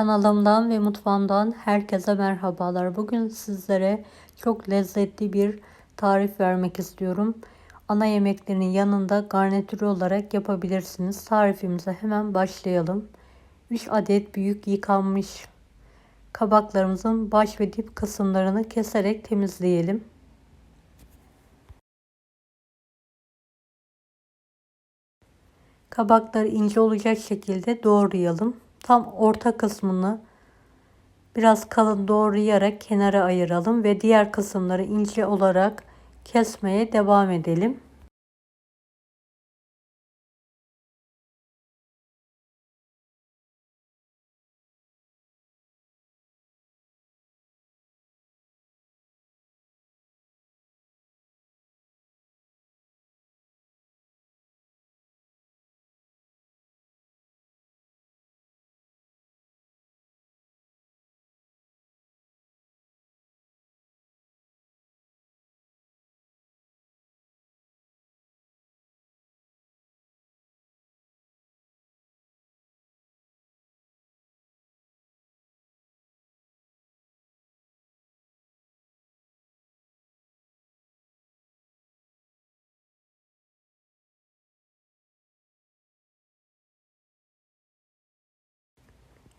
Kanalımdan ve mutfağımdan herkese merhabalar. Bugün sizlere çok lezzetli bir tarif vermek istiyorum. Ana yemeklerinin yanında garnitür olarak yapabilirsiniz. Tarifimize hemen başlayalım. 3 adet büyük yıkanmış kabaklarımızın baş ve dip kısımlarını keserek temizleyelim. Kabakları ince olacak şekilde doğrayalım. Tam orta kısmını biraz kalın doğrayarak kenara ayıralım ve diğer kısımları ince olarak kesmeye devam edelim.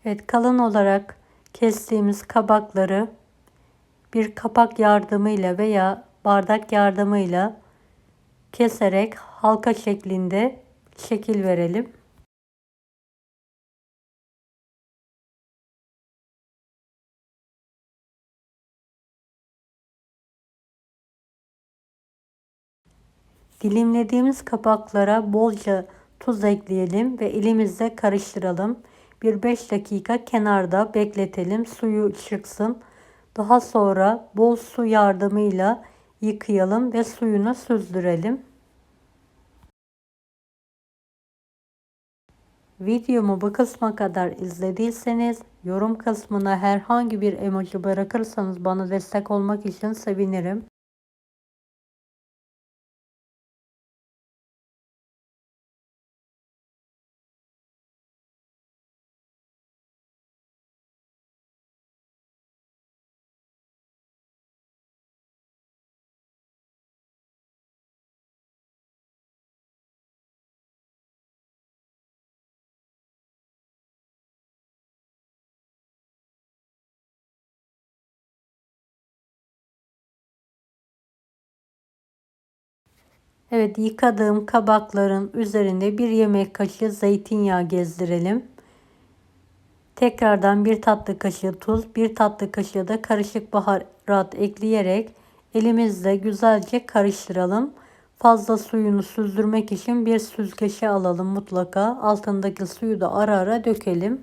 Evet kalın olarak kestiğimiz kabakları bir kapak yardımıyla veya bardak yardımıyla keserek halka şeklinde şekil verelim. Dilimlediğimiz kabaklara bolca tuz ekleyelim ve elimizle karıştıralım. Bir 5 dakika kenarda bekletelim. Suyu çıksın. Daha sonra bol su yardımıyla yıkayalım ve suyunu süzdürelim. Videomu bu kısma kadar izlediyseniz yorum kısmına herhangi bir emoji bırakırsanız bana destek olmak için sevinirim. Evet yıkadığım kabakların üzerinde bir yemek kaşığı zeytinyağı gezdirelim. Tekrardan bir tatlı kaşığı tuz, bir tatlı kaşığı da karışık baharat ekleyerek elimizle güzelce karıştıralım. Fazla suyunu süzdürmek için bir süzgeçe alalım mutlaka. Altındaki suyu da ara ara dökelim.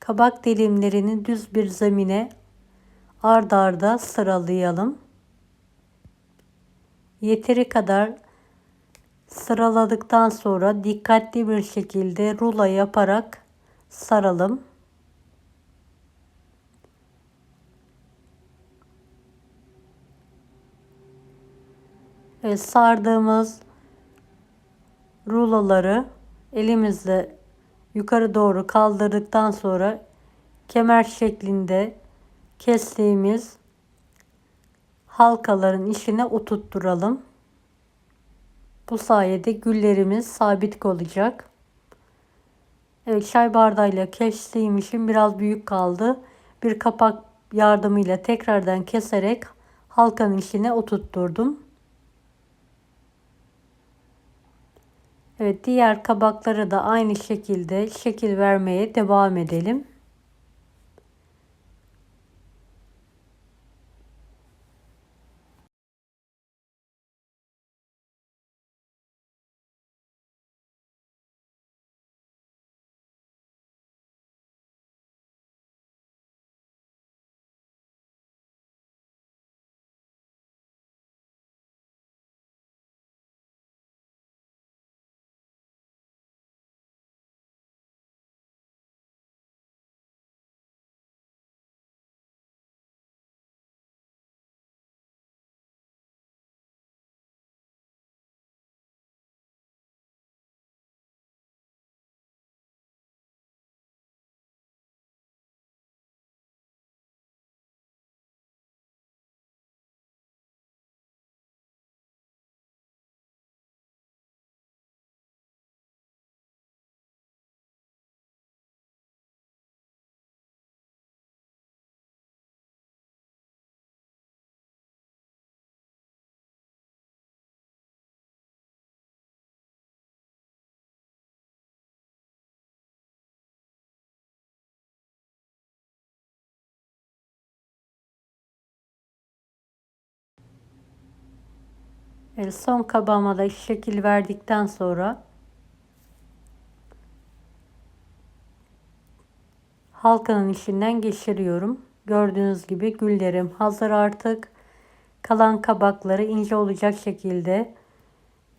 Kabak dilimlerini düz bir zemine ard arda sıralayalım. Yeteri kadar sıraladıktan sonra dikkatli bir şekilde rulo yaparak saralım. Ve sardığımız ruloları elimizle yukarı doğru kaldırdıktan sonra kemer şeklinde kestiğimiz halkaların içine oturtturalım. Bu sayede güllerimiz sabit olacak. Evet çay bardağıyla kestiğim için biraz büyük kaldı. Bir kapak yardımıyla tekrardan keserek halkanın içine oturtturdum. Evet diğer kabakları da aynı şekilde şekil vermeye devam edelim. Evet, son kabağıma da şekil verdikten sonra halkanın içinden geçiriyorum. Gördüğünüz gibi güllerim hazır artık. Kalan kabakları ince olacak şekilde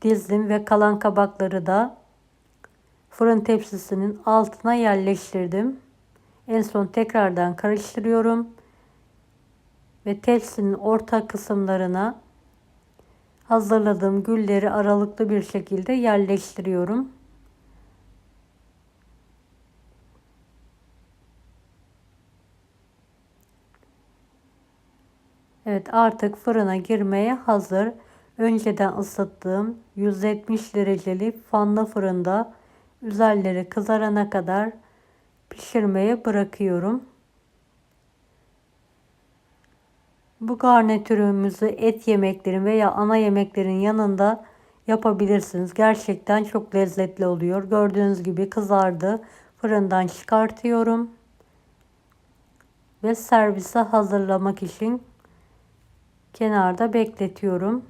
dizdim ve kalan kabakları da fırın tepsisinin altına yerleştirdim. En son tekrardan karıştırıyorum ve tepsinin orta kısımlarına hazırladığım gülleri aralıklı bir şekilde yerleştiriyorum. Evet artık fırına girmeye hazır. Önceden ısıttığım 170 dereceli fanlı fırında üzerleri kızarana kadar pişirmeye bırakıyorum. Bu garnitürümüzü et yemeklerin veya ana yemeklerin yanında yapabilirsiniz. Gerçekten çok lezzetli oluyor. Gördüğünüz gibi kızardı. Fırından çıkartıyorum. Ve servise hazırlamak için kenarda bekletiyorum.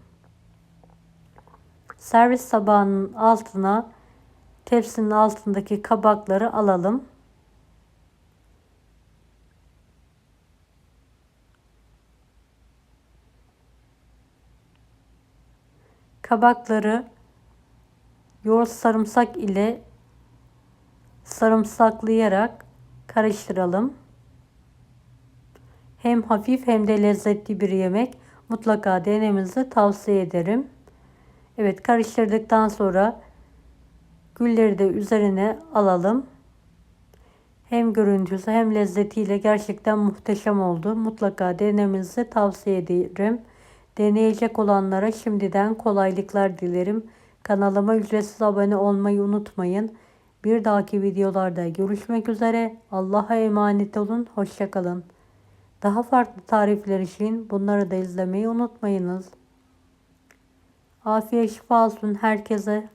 Servis tabağının altına tepsinin altındaki kabakları alalım. Kabakları yoğurt sarımsak ile sarımsaklayarak karıştıralım. Hem hafif hem de lezzetli bir yemek. Mutlaka denemenizi tavsiye ederim. Evet karıştırdıktan sonra gülleri de üzerine alalım. Hem görüntüsü hem lezzetiyle gerçekten muhteşem oldu. Mutlaka denemenizi tavsiye ederim. Deneyecek olanlara şimdiden kolaylıklar dilerim. Kanalıma ücretsiz abone olmayı unutmayın. Bir dahaki videolarda görüşmek üzere. Allah'a emanet olun. Hoşçakalın. Daha farklı tarifler için bunları da izlemeyi unutmayınız. Afiyet şifa olsun herkese.